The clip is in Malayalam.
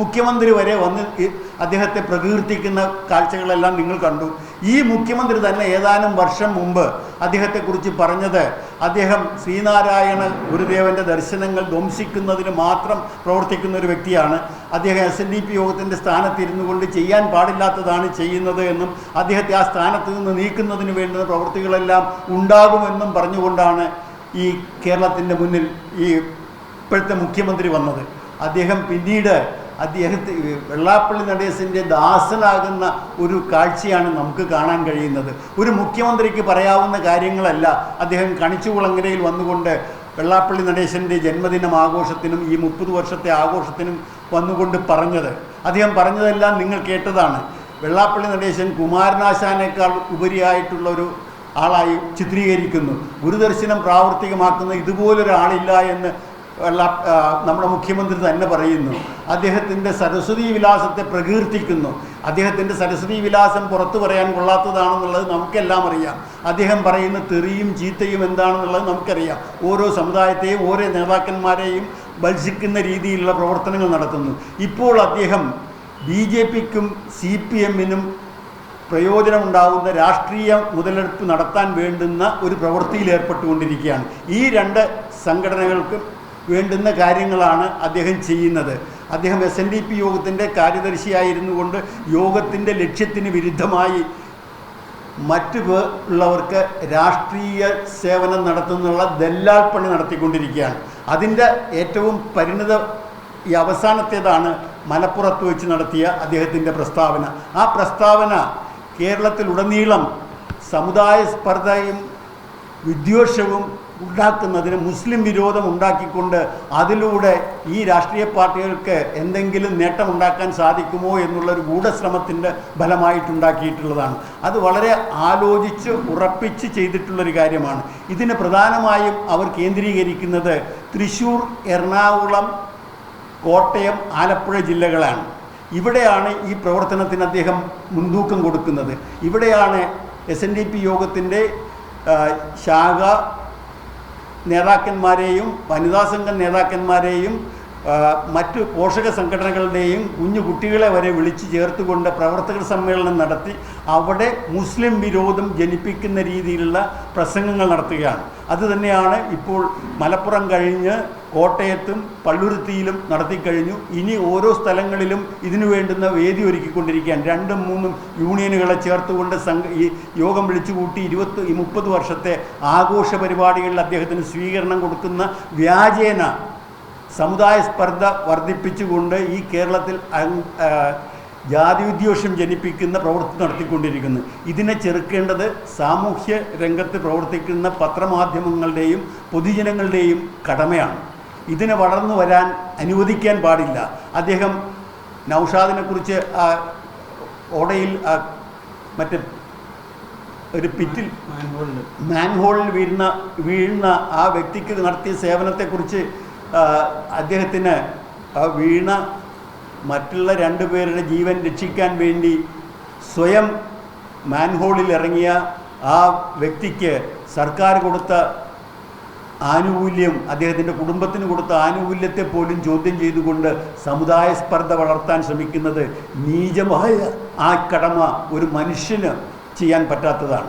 മുഖ്യമന്ത്രി വരെ വന്ന് അദ്ദേഹത്തെ പ്രകീർത്തിക്കുന്ന കാഴ്ചകളെല്ലാം നിങ്ങൾ കണ്ടു. ഈ മുഖ്യമന്ത്രി തന്നെ ഏതാനും വർഷം മുമ്പ് അദ്ദേഹത്തെക്കുറിച്ച് പറഞ്ഞത് അദ്ദേഹം ശ്രീനാരായണ ഗുരുദേവന്റെ ദർശനങ്ങൾ ധ്വംസിക്കുന്നതിന് മാത്രം പ്രവർത്തിക്കുന്ന ഒരു വ്യക്തിയാണ്. അദ്ദേഹം എസ് എൻ ഡി പി യോഗത്തിന്റെ സ്ഥാനത്തിരുന്നു കൊണ്ട് ചെയ്യാൻ പാടില്ലാത്തതാണ് ചെയ്യുന്നത് എന്നും അദ്ദേഹത്തെ ആ സ്ഥാനത്ത് നിന്ന് നീക്കുന്നതിന് വേണ്ടുന്ന പ്രവൃത്തികളെല്ലാം ഉണ്ടാകുമെന്നും പറഞ്ഞുകൊണ്ടാണ് ഈ കേരളത്തിന്റെ മുന്നിൽ ഈ ഇപ്പോഴത്തെ മുഖ്യമന്ത്രി വന്നത്. അദ്ദേഹം പിന്നീട് അദ്ദേഹത്തെ വെള്ളാപ്പള്ളി നടേശന്റെ ദാസനാകുന്ന ഒരു കാഴ്ചയാണ് നമുക്ക് കാണാൻ കഴിയുന്നത്. ഒരു മുഖ്യമന്ത്രിക്ക് പറയാവുന്ന കാര്യങ്ങളല്ല. അദ്ദേഹം കണിച്ചുകുളങ്ങരയിൽ വന്നുകൊണ്ട് വെള്ളാപ്പള്ളി നടേശന്റെ ജന്മദിനം ആഘോഷത്തിനും ഈ മുപ്പത് വർഷത്തെ ആഘോഷത്തിനും വന്നുകൊണ്ട് പറഞ്ഞത്. അദ്ദേഹം പറഞ്ഞതെല്ലാം നിങ്ങൾ കേട്ടതാണ്. വെള്ളാപ്പള്ളി നടേശൻ കുമാരനാശാനേക്കാൾ ഉപരിയായിട്ടുള്ള ഒരു ആളായി ചിത്രീകരിക്കുന്നു. ഗുരുദർശനം പ്രാവർത്തികമാക്കുന്ന ഇതുപോലൊരാളില്ല എന്ന് നമ്മുടെ മുഖ്യമന്ത്രി തന്നെ പറയുന്നു അദ്ദേഹത്തിന്റെ സരസ്വതി വിലാസത്തെ പ്രകീർത്തിക്കുന്നു. അദ്ദേഹത്തിന്റെ സരസ്വതി വിലാസം പുറത്തു പറയാൻ കൊള്ളാത്തതാണെന്നുള്ളത് നമുക്കെല്ലാം അറിയാം. അദ്ദേഹം പറയുന്ന തെറിയും ചീത്തയും എന്താണെന്നുള്ളത് നമുക്കറിയാം. ഓരോ സമുദായത്തെയും ഓരോ നേതാക്കന്മാരെയും ബത്സിക്കുന്ന രീതിയിലുള്ള പ്രവർത്തനങ്ങൾ നടത്തുന്നു. ഇപ്പോൾ അദ്ദേഹം ബി ജെ പിക്കും സി പി എമ്മിനും പ്രയോജനമുണ്ടാകുന്ന രാഷ്ട്രീയ മുതലെടുപ്പ് നടത്താൻ വേണ്ടുന്ന ഒരു പ്രവൃത്തിയിൽ ഏർപ്പെട്ടുകൊണ്ടിരിക്കുകയാണ്. ഈ രണ്ട് സംഘടനകൾക്കും വേണ്ടുന്ന കാര്യങ്ങളാണ് അദ്ദേഹം ചെയ്യുന്നത്. അദ്ദേഹം എസ് എൻ ഡി പി യോഗത്തിന്റെ കാര്യദർശിയായിരുന്നു കൊണ്ട് യോഗത്തിന്റെ ലക്ഷ്യത്തിന് വിരുദ്ധമായി മറ്റു ഉള്ളവർക്ക് രാഷ്ട്രീയ സേവനം നടത്തുന്നുള്ള ദല്ലാൽ പണി നടത്തിക്കൊണ്ടിരിക്കുകയാണ്. അതിന്റെ ഏറ്റവും പരിണിത ഈ അവസാനത്തേതാണ് മലപ്പുറത്ത് വെച്ച് നടത്തിയ അദ്ദേഹത്തിന്റെ പ്രസ്താവന. ആ പ്രസ്താവന കേരളത്തിലുടനീളം സമുദായ സ്പർദ്ധയും വിദ്വേഷവും ഉണ്ടാക്കുന്നതിന് മുസ്ലിം വിരോധം ഉണ്ടാക്കിക്കൊണ്ട് അതിലൂടെ ഈ രാഷ്ട്രീയ പാർട്ടികൾക്ക് എന്തെങ്കിലും നേട്ടമുണ്ടാക്കാൻ സാധിക്കുമോ എന്നുള്ളൊരു ഗൂഢശ്രമത്തിന്റെ ഫലമായിട്ടുണ്ടാക്കിയിട്ടുള്ളതാണ്. അത് വളരെ ആലോചിച്ച് ഉറപ്പിച്ച് ചെയ്തിട്ടുള്ളൊരു കാര്യമാണ്. ഇതിന് പ്രധാനമായും അവർ കേന്ദ്രീകരിക്കുന്നത് തൃശ്ശൂർ എറണാകുളം കോട്ടയം ആലപ്പുഴ ജില്ലകളാണ്. ഇവിടെയാണ് ഈ പ്രവർത്തനത്തിന് അദ്ദേഹം മുൻതൂക്കം കൊടുക്കുന്നത്. ഇവിടെയാണ് എസ് എൻ ഡി പി യോഗത്തിന്റെ ശാഖ നേതാക്കന്മാരെയും വനിതാ സംഘം നേതാക്കന്മാരെയും മറ്റു പോഷക സംഘടനകളുടെയും കുഞ്ഞു കുട്ടികളെ വരെ വിളിച്ചു ചേർത്തുകൊണ്ട് പ്രവർത്തക സമ്മേളനം നടത്തി അവിടെ മുസ്ലിം വിരോധം ജനിപ്പിക്കുന്ന രീതിയിലുള്ള പ്രസംഗങ്ങൾ നടത്തുകയാണ്. അതുതന്നെയാണ് ഇപ്പോൾ മലപ്പുറം കഴിഞ്ഞ് കോട്ടയത്തും പള്ളുരുത്തിയിലും നടത്തിക്കഴിഞ്ഞു ഇനി ഓരോ സ്ഥലങ്ങളിലും ഇതിനു വേണ്ടുന്ന വേദി ഒരുക്കിക്കൊണ്ടിരിക്കുകയാണ്. രണ്ടും മൂന്നും യൂണിയനുകളെ ചേർത്തുകൊണ്ട് സംഘ ഈ യോഗം വിളിച്ചുകൂട്ടി ഇരുപത്തി ഈ മുപ്പത് വർഷത്തെ ആഘോഷ പരിപാടികളിൽ അദ്ദേഹത്തിന് സ്വീകരണം കൊടുക്കുന്ന വ്യാജേന സമുദായ സ്പർദ്ധ വർദ്ധിപ്പിച്ചുകൊണ്ട് ഈ കേരളത്തിൽ ജാതി വിദ്വേഷം ജനിപ്പിക്കുന്ന പ്രവൃത്തി നടത്തിക്കൊണ്ടിരിക്കുന്നു. ഇതിനെ ചെറുക്കേണ്ടത് സാമൂഹ്യ രംഗത്ത് പ്രവർത്തിക്കുന്ന പത്രമാധ്യമങ്ങളുടെയും പൊതുജനങ്ങളുടെയും കടമയാണ്. ഇതിനെ വളർന്നു വരാൻ അനുവദിക്കാൻ പാടില്ല. അദ്ദേഹം നൗഷാദിനെ കുറിച്ച് ഓടയിൽ ആ, മറ്റേ ഒരു പിറ്റിൽ മാൻഹോളിൽ വീഴുന്ന വീഴുന്ന ആ വ്യക്തിക്ക് നടത്തിയ സേവനത്തെക്കുറിച്ച് ആ, അദ്ദേഹത്തിന് ആ വീണ മറ്റുള്ള രണ്ടു പേരുടെ ജീവൻ രക്ഷിക്കാൻ വേണ്ടി സ്വയം മാൻഹോളിൽ ഇറങ്ങിയ ആ വ്യക്തിക്ക് സർക്കാർ കൊടുത്ത ആനുകൂല്യം അദ്ദേഹത്തിന്റെ കുടുംബത്തിന് കൊടുത്ത ആനുകൂല്യത്തെ പോലും ചോദ്യം ചെയ്തുകൊണ്ട് സമുദായ സ്പർദ്ധ വളർത്താൻ ശ്രമിക്കുന്നത് നീചമായ ആ കടമ ഒരു മനുഷ്യന് ചെയ്യാൻ പറ്റാത്തതാണ്.